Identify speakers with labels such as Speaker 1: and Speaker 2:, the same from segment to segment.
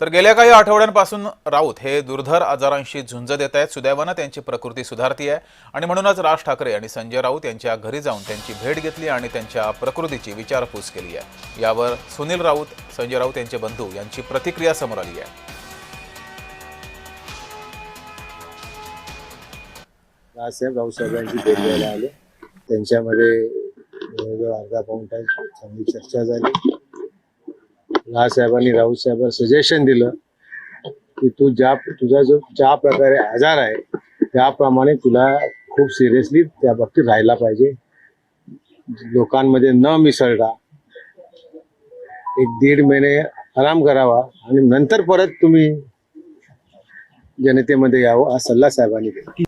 Speaker 1: तर गेल्या काही आठवड्यांपासून राऊत हे दुर्धर आजारांशी झुंज देत आहेत. सुदैवानं त्यांची प्रकृती सुधारती आहे आणि म्हणूनच राज ठाकरे आणि संजय राऊत यांच्या घरी जाऊन त्यांची भेट घेतली आणि त्यांच्या प्रकृतीची विचारपूस केली आहे. यावर सुनील राऊत संजय राऊत यांचे बंधू यांची प्रतिक्रिया समोर आली आहे.
Speaker 2: राजसाहेब रावसाहेबांची भेट घ्यायला आलो. त्यांच्यामध्ये जवळजवळ अर्धा पाऊन तास चांगली चर्चा झाली. राजसाहेबांनी राऊत साहेबांना सजेशन दिलं की तू ज्या तुझा जो ज्या प्रकारे आजार आहे त्याप्रमाणे तुला खूप सिरियसली त्या बाबतीत राहायला पाहिजे. लोकांमध्ये न मिसळता एक दीड महिने आराम करावा आणि नंतर परत तुम्ही जनतेमध्ये यावं हा सल्ला साहेबांनी दिला.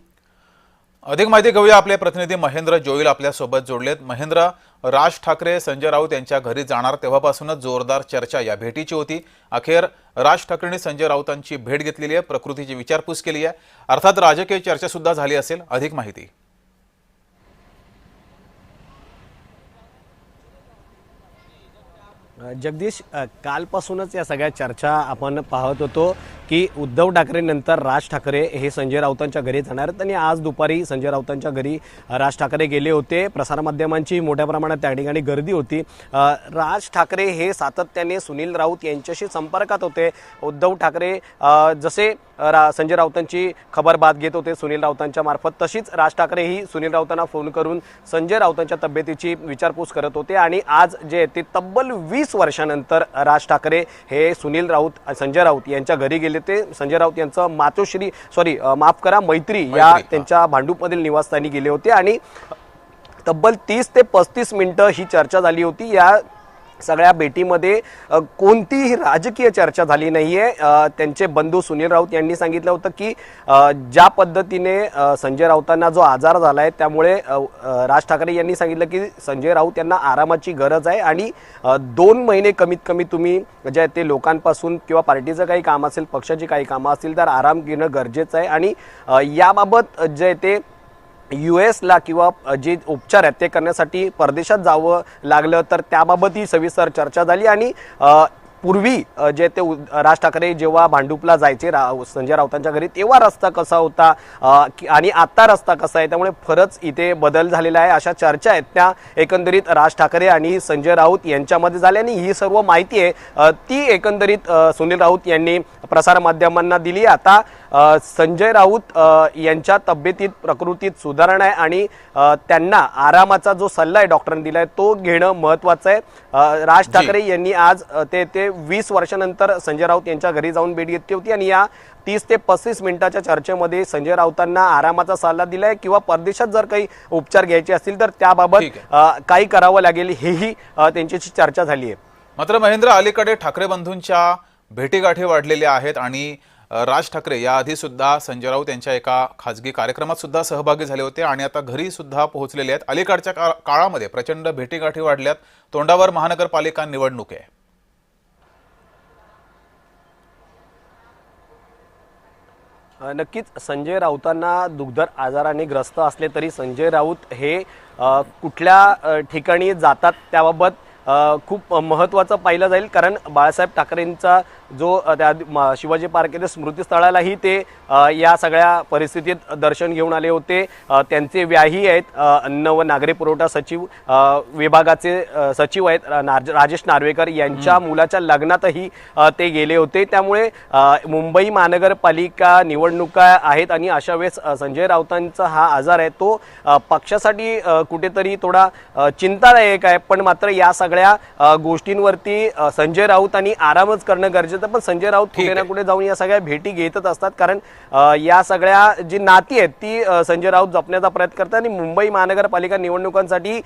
Speaker 1: अधिक माहिती घेऊया आपले प्रतिनिधी महेंद्र जोईल आपल्यासोबत जोडलेत. महेंद्र राज ठाकरे संजय राऊत यांच्या घरी जाणार तेव्हापासूनच जोरदार चर्चा या भेटीची होती. अखेर राज ठाकरेंनी संजय राऊतांची भेट घेतलेली आहे प्रकृतीची विचारपूस केली आहे. अर्थात राजकीय चर्चासुद्धा झाली असेल अधिक माहिती.
Speaker 3: जगदीश कालपासूनच या सगळ्या चर्चा आपण पाहत होतो की उद्धव ठाकरे नंतर राज ठाकरे हे संजय राऊतांच्या घरी जाणार आहेत आणि आज दुपारी संजय राऊतांच्या घरी राज ठाकरे गेले होते. प्रसारमाध्यमांची मोठ्या प्रमाणात त्या ठिकाणी गर्दी होती. राज ठाकरे हे सातत्याने सुनील राऊत यांच्याशी संपर्कात होते. उद्धव ठाकरे जसे रा संजय राऊतांची खबर बात घेत होते सुनील राऊतांच्या मार्फत. तशीच राज ठाकरे ही सुनील राऊतांना फोन करून संजय राऊतांच्या तब्येतीची विचारपूस करत होते आणि आज जे आहे ते तब्बल वीस वर्षानंतर राज ठाकरे हे सुनील राऊत संजय राऊत यांच्या घरी गेले ते संजय राऊत यांचं मातोश्री सॉरी माफ करा मैत्री या. त्यांच्या भांडूपमधील निवासस्थानी गेले होते आणि तब्बल तीस ते पस्तीस मिनिटं ही चर्चा झाली होती. या सगळ्या भेटीमध्ये कोणतीही राजकीय चर्चा झाली नाही आहे त्यांचे बंधू सुनील राऊत यांनी सांगितलं होतं की ज्या पद्धतीने संजय राऊतांना जो आजार झाला आहे त्यामुळे राज ठाकरे यांनी सांगितलं की संजय राऊत यांना आरामाची गरज आहे आणि दोन महिने कमीत कमी तुम्ही जे आहे ते लोकांपासून किंवा पार्टीचं काही काम असेल पक्षाची काही कामं असतील तर आराम घेणं गरजेचं आहे. आणि याबाबत जे आहे ते यू एसला किंवा जे उपचार आहेत ते करण्यासाठी परदेशात जावं लागलं तर त्याबाबतही सविस्तर चर्चा झाली आणि पूर्वी जे ते राज ठाकरे जेव्हा भांडूपला जायचे रा संजय राऊतांच्या घरी तेव्हा रस्ता कसा होता आणि आत्ता रस्ता कसा आहे त्यामुळे खरंच इथे बदल झालेला आहे अशा चर्चा आहेत त्या एकंदरीत राज ठाकरे आणि संजय राऊत यांच्यामध्ये झाल्या आणि ही सर्व माहिती आहे ती एकंदरीत सुनील राऊत यांनी प्रसारमाध्यमांना दिली. आता संजय राऊत यांच्या तब्येतीत प्रकृतीत सुधारणा आहे आणि त्यांना आरामाचा जो सल्ला आहे डॉक्टरांनी दिलाय तो घेणं महत्वाचं आहे. राज ठाकरे यांनी आज ते ते वीस वर्षानंतर संजय राऊत यांच्या घरी जाऊन भेट घेतली होती आणि या तीस ते पस्तीस मिनिटाच्या चर्चेमध्ये संजय राऊतांना आरामाचा सल्ला दिलाय किंवा परदेशात जर काही उपचार घ्यायचे असतील तर त्याबाबत
Speaker 1: आहे.
Speaker 3: काही करावं लागेल हेही त्यांच्याशी चर्चा झाली आहे.
Speaker 1: मात्र महेंद्र अलीकडे ठाकरे बंधूंच्या भेटीगाठी वाढलेल्या आहेत आणि राज ठाकरे याआधी सुद्धा संजय राऊत यांच्या एका खाजगी कार्यक्रमात सुद्धा सहभागी झाले होते आणि आता घरी सुद्धा पोहोचलेले आहेत. अलीकडच्या का- काळामध्ये प्रचंड भेटीगाठी वाढल्यात. तोंडावर महानगरपालिका निवडणूक आहे.
Speaker 3: नक्कीच संजय राऊतांना दुग्धर आजाराने ग्रस्त असले तरी संजय राऊत हे कुठल्या ठिकाणी जातात त्याबाबत खूप महत्त्वाचं पाहिलं जाईल कारण बाळासाहेब ठाकरेंचा जो त्या शिवाजी पार्क येथे स्मृतीस्थळालाही ते या सगळ्या परिस्थितीत दर्शन घेऊन आले होते. त्यांचे व्याही आहेत अन्न व नागरी पुरवठा सचिव विभागाचे सचिव आहेत नार- राजेश नार्वेकर यांच्या मुलाच्या लग्नातही ते गेले होते. त्यामुळे मुंबई महानगरपालिका निवडणुका आहेत आणि अशा वेळेस संजय राऊतांचा हा आजार आहे. तो पक्षासाठी कुठेतरी थोडा चिंतादायक आहे पण मात्र या सगळ्या अ, गोष्टींवरती संजय राऊत आणि आरामच करणं गरजेचं. पण संजय राऊत कुठे ना. कुठे जाऊन या सगळ्या भेटी घेतच असतात कारण या सगळ्या जी नाती आहेत ती संजय राऊत जपण्याचा प्रयत्न करतात आणि मुंबई महानगरपालिका निवडणुकांसाठी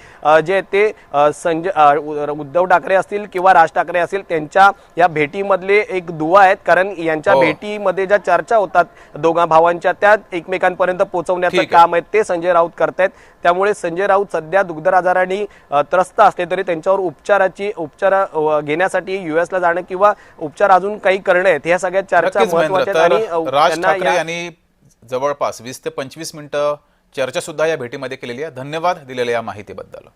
Speaker 3: जे ते संजय उद्धव ठाकरे असतील किंवा राज ठाकरे असतील त्यांच्या या भेटीमधले एक दुवा आहेत कारण यांच्या
Speaker 1: हो.
Speaker 3: भेटीमध्ये ज्या चर्चा होतात दोघा भावांच्या त्या एकमेकांपर्यंत पोहोचवण्याचं. काम आहे ते संजय राऊत करतायत त्यामुळे संजय राऊत सध्या दुग्धर आजाराने अ, त्रस्त असले तरी त्यांच्यावर उपचाराची उपचार घेण्यासाठी युएसला जाणं किंवा उपचार अजून काही करणं आहेत ह्या सगळ्या चर्चा महत्त्वाच्या आणि
Speaker 1: राज ठाकरे यांनी जवळपास वीस ते पंचवीस मिनिटं चर्चा सुद्धा या भेटीमध्ये केलेली आहे. धन्यवाद दिलेल्या या माहितीबद्दल.